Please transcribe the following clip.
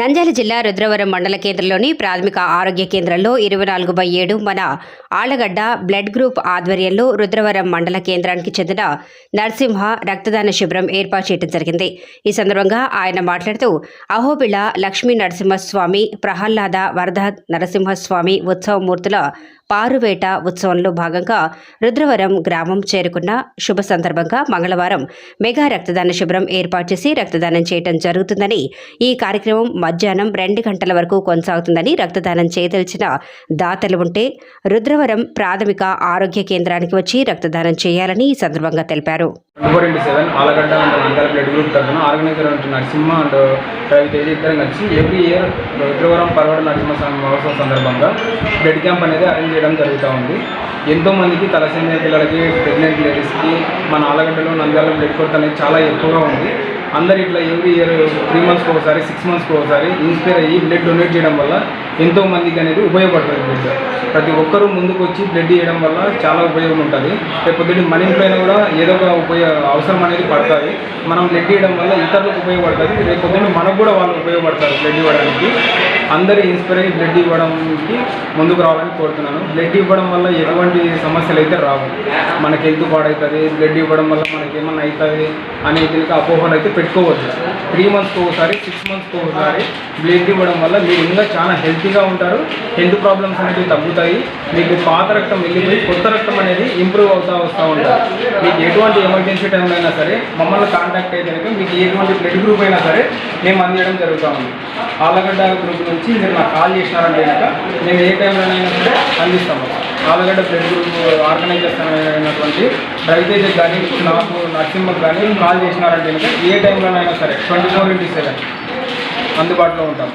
నంద్యాల జిల్లా రుద్రవరం మండల కేంద్రంలోని ప్రాథమిక ఆరోగ్య కేంద్రంలో ఇరవై నాలుగు బై ఏడు మన ఆళ్ళగడ్డ బ్లడ్ గ్రూప్ ఆధ్వర్యంలో రుద్రవరం మండల కేంద్రానికి చెందిన నరసింహ రక్తదాన శిబిరం ఏర్పాటు చేయడం జరిగింది. ఈ సందర్భంగా ఆయన మాట్లాడుతూ అహోబిళ లక్ష్మీ నరసింహస్వామి ప్రహ్లాద వరద నరసింహస్వామి ఉత్సవమూర్తుల పారువేట ఉత్సవంలో భాగంగా రుద్రవరం గ్రామం చేరుకున్న శుభ సందర్భంగా మంగళవారం మెగా రక్తదాన శిబిరం ఏర్పాటు చేసి రక్తదానం చేయడం జరుగుతుందని ఈ కార్యక్రమం మధ్యాహ్నం రెండు గంటల వరకు కొనసాగుతుందని రక్తదానం చేయదలిచిన దాతలు ఉంటే రుద్రవరం ప్రాథమిక ఆరోగ్య కేంద్రానికి వచ్చి రక్తదానం చేయాలని ఈ సందర్భంగా తెలిపారు. Twenty four into seven Allagadda and Nandyal blood group తరఫున ఆర్గనైజర్ అంటున్న నరసింహ అండ్ రవితేజ ఇద్దరం కలిసి ఎవ్రీ ఇయర్ రుద్రవరం పర్వడ నరసింహ మహోత్సవం సందర్భంగా బ్లడ్ క్యాంప్ అనేది అరేంజ్ చేయడం జరుగుతూ ఉంది. ఎంతోమందికి తలసేమియా పిల్లలకి ప్రెగ్నెంట్ లేడీస్కి మన ఆలగడ్డలో నంద్యాల బ్లడ్ కొరత అనేది చాలా ఎక్కువగా ఉంది. అందరు ఇట్లా ఎవ్రీ ఇయర్ త్రీ మంత్స్కి ఒకసారి సిక్స్ మంత్స్కి ఒకసారి ఇన్స్పైర్ అయ్యి బ్లడ్ డొనేట్ చేయడం వల్ల ఎంతో మందికి అనేది ఉపయోగపడుతుంది బ్లడ్ ప్రతి ఒక్కరూ ముందుకు వచ్చి బ్లడ్ ఇవ్వడం వల్ల చాలా ఉపయోగం ఉంటుంది. లేకపోతే మన ఇంట్లో కూడా ఏదో ఒక ఉపయోగ అవసరం అనేది పడుతుంది. మనం బ్లడ్ ఇవ్వడం వల్ల ఇతరులకు ఉపయోగపడుతుంది. లేకపోతే మనకు కూడా వాళ్ళు ఉపయోగపడతారు బ్లడ్ ఇవ్వడానికి. అందరూ ఇన్స్పైర్ అయ్యి బ్లడ్ ఇవ్వడానికి ముందుకు రావాలని కోరుతున్నాను. బ్లడ్ ఇవ్వడం వల్ల ఎటువంటి సమస్యలు అయితే రావు. మనకి హెల్త్ పాడవుతుంది బ్లడ్ ఇవ్వడం వల్ల మనకి ఏమన్నా అవుతుంది అనే అపోహలు అయితే పెట్టుకోవచ్చు త్రీ మంత్స్కి ఒకసారి సిక్స్ మంత్స్కి ఒకసారి బ్లేడ్ ఇవ్వడం వల్ల మీరు ఇంకా చాలా హెల్తీగా ఉంటారు. హెల్త్ ప్రాబ్లమ్స్ అనేవి తగ్గుతాయి. మీకు పాత రక్తం వెళ్ళిపోయి కొత్త రక్తం అనేది ఇంప్రూవ్ అవుతూ వస్తూ ఉంటారు. మీకు ఎటువంటి ఎమర్జెన్సీ టైంలో అయినా సరే మమ్మల్ని కాంటాక్ట్ అయితే కనుక మీకు ఎటువంటి బ్లడ్ గ్రూప్ అయినా సరే మేము అందించడం జరుగుతూ ఉంది. ఆలగడ్డ గ్రూప్ నుంచి మీరు నాకు కాల్ చేసినారంటే కనుక మేము ఏ టైంలోనైనా సరే అందిస్తాము. ఆలగడ్డ బ్లడ్ గ్రూప్ ఆర్గనైజ్ అయినటువంటి రవితేజ కానీ నరసింహకు కానీ కాల్ చేసినారంటే ఏ టైంలోనైనా సరే ట్వంటీ ఫోర్ ఇంటూ సెవెన్ అందుబాటులో ఉంటాం.